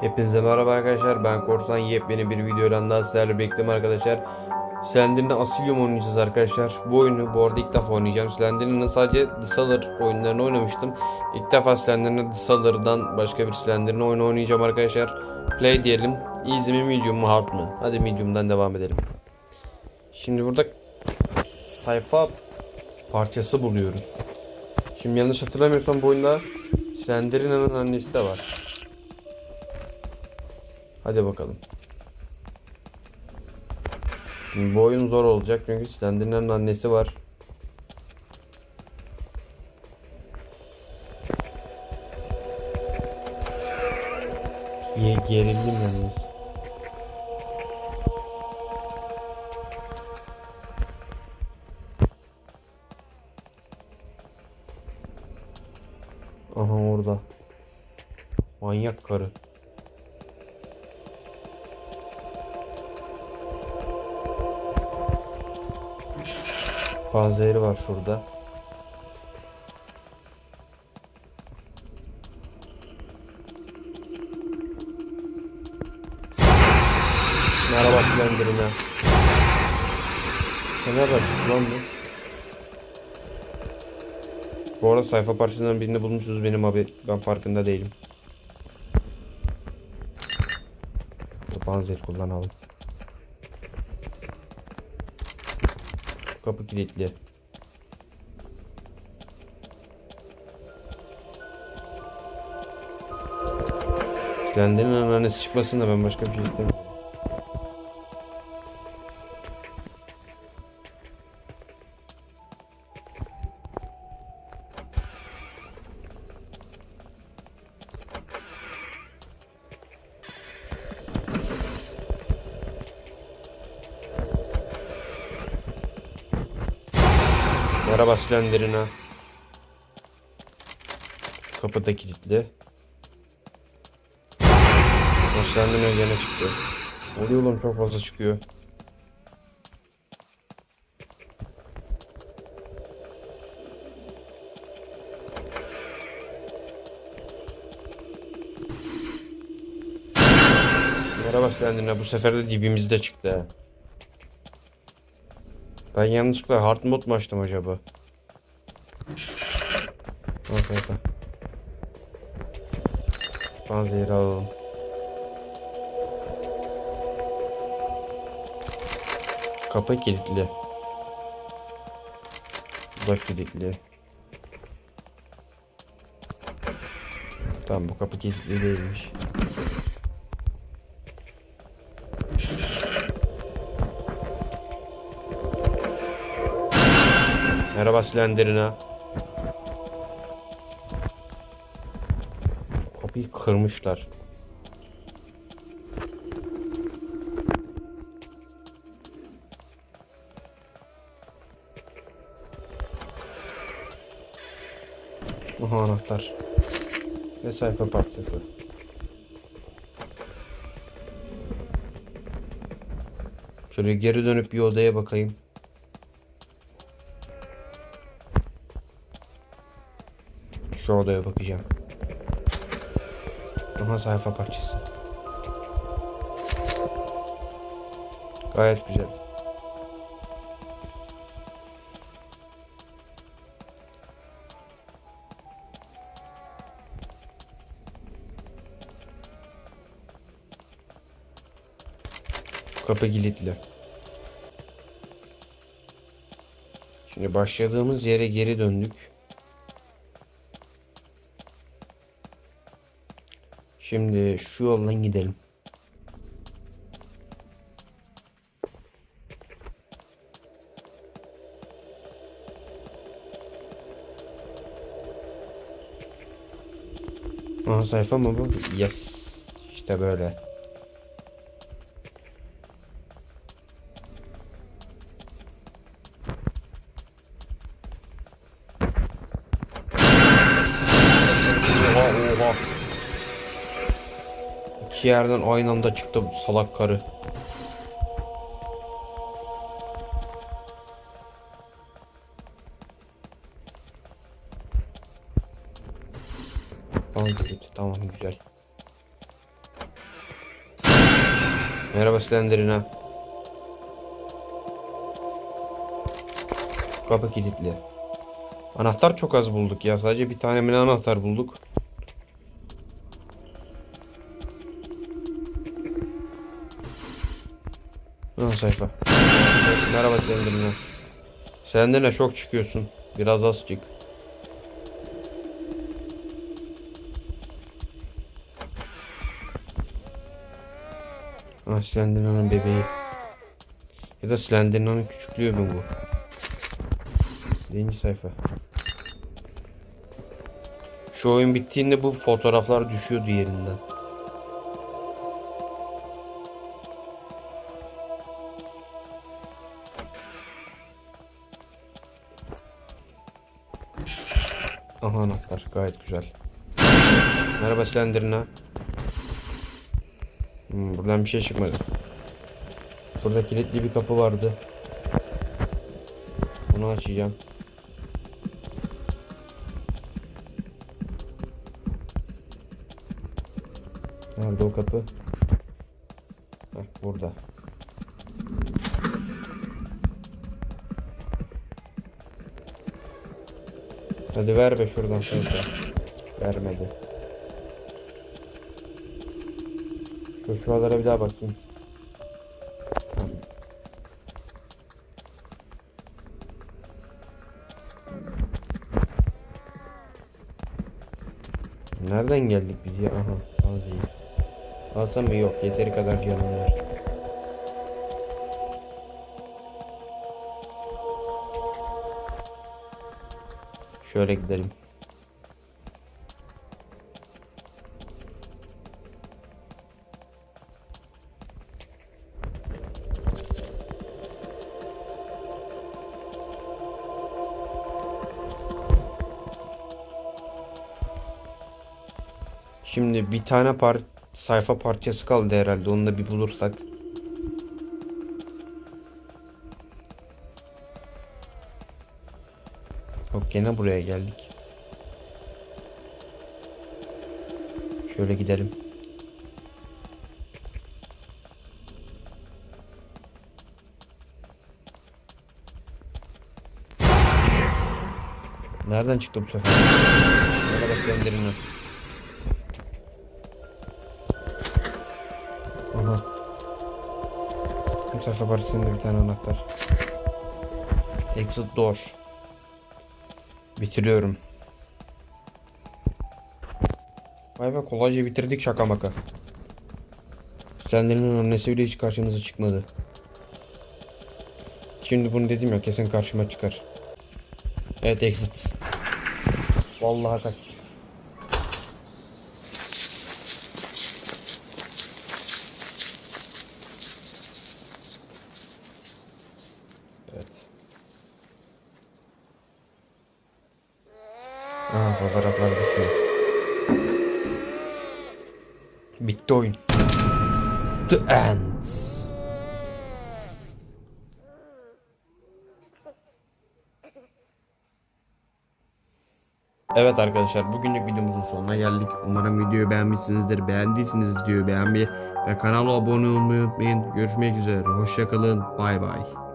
Hepinize merhaba arkadaşlar. Ben Korsan yepyeni bir videoyla daha sizlerle birlikteyim arkadaşlar. Slender'in Asylum oynayacağız arkadaşlar. Bu oyunu bu arada ilk defa oynayacağım. Slender'in sadece Disaller oyunlarını oynamıştım. İlk defa Slender'in Disaller'dan başka bir Slender'in oyunu oynayacağım arkadaşlar. Play diyelim. Easy mi medium mu hard mı? Hadi medium'dan devam edelim. Şimdi burada sayfa parçası buluyoruz. Şimdi yanlış hatırlamıyorsam bu oyunda Slender'in annesi de var. Hadi bakalım. Şimdi bu oyun zor olacak çünkü Slender'in annesi var. Ye gerildim yalnız. Aha orada. Manyak karı. Panzehri var şurada. Merhaba Slender'ine. Fener açık lan bu. Bu arada sayfa parçalarından birini bulmuşuz benim abi. Ben farkında değilim. Panzer kullanalım. Kapı kilitli. Slender'in annesi çıkmasın da ben başka bir şey istemiyorum. Merhaba Slender'ina. Kapı da kilitli. Slender'in gene çıktı. Oluyor lan çok fazla çıkıyor. Merhaba Slender'ina bu sefer de dibimizde çıktı. ha. Ben yanlışlıkla hard mode mu açtım acaba? Neyse neyse. Panzehiri alalım. Kapı kilitli. Bu da kilitli. Tamam bu kapı kilitli değilmiş. Merhaba Slenderina. Kapıyı kırmışlar. Aha anahtar. Ve sayfa parçası. Şöyle geri dönüp bir odaya bakayım. Şu odaya bakacağım. Aha sayfa parçası. Gayet güzel. Kapı kilitli. Şimdi başladığımız yere geri döndük. Şimdi şu yoldan gidelim. Aha sayfa mı bu? Yes. İşte böyle. Oha oha. İki yerden aynı anda çıktı salak karı. Tamam güzel. Merhaba Slenderina. Kapı kilitli. Anahtar çok az bulduk ya. Sadece bir tane anahtar bulduk. Ha sayfa. Merhaba Slenderina. Slenderina çok çıkıyorsun. Biraz az çık. Ah Slenderman'ın bebeği. Ya da Slenderman'ın küçüklüğü mü bu? Birinci sayfa. Şu oyun bittiğinde bu fotoğraflar düşüyordu yerinden. Aha anahtar gayet güzel. Merhaba Slenderman. Hmm, buradan bir şey çıkmadı. Burada kilitli bir kapı vardı. Bunu açacağım. Nerede o kapı? Heh, burada. Hadi ver be şuradan sayfa. Vermedi. Şu şuralara bir daha bakayım. Nereden geldik biz ya? Aha, az iyi. Alsam mı? Yok. Yeteri kadar canım var. Şöyle gidelim. Şimdi bir tane par sayfa parçası kaldı herhalde. Onu da bir bulursak. Gene buraya geldik. Şöyle gidelim. Nereden çıktı bu sefer? Merhaba Slenderman. Aha. Bu sayfa parçasında bir tane anahtar. Exit door. Bitiriyorum. Vay be kolayca bitirdik şaka maka. Senlerin annesi bile hiç karşımıza çıkmadı. Şimdi bunu dedim ya kesin karşıma çıkar. Evet exit. Vallahi kaç. Aha fotoğraflar düşüyor. Bitti oyun. The Ends. Evet arkadaşlar bugünlük videomuzun sonuna geldik. Umarım videoyu beğenmişsinizdir. Beğendiyseniz videoyu beğenmeyi ve kanala abone olmayı unutmayın. Görüşmek üzere. Hoşçakalın. Bay bay.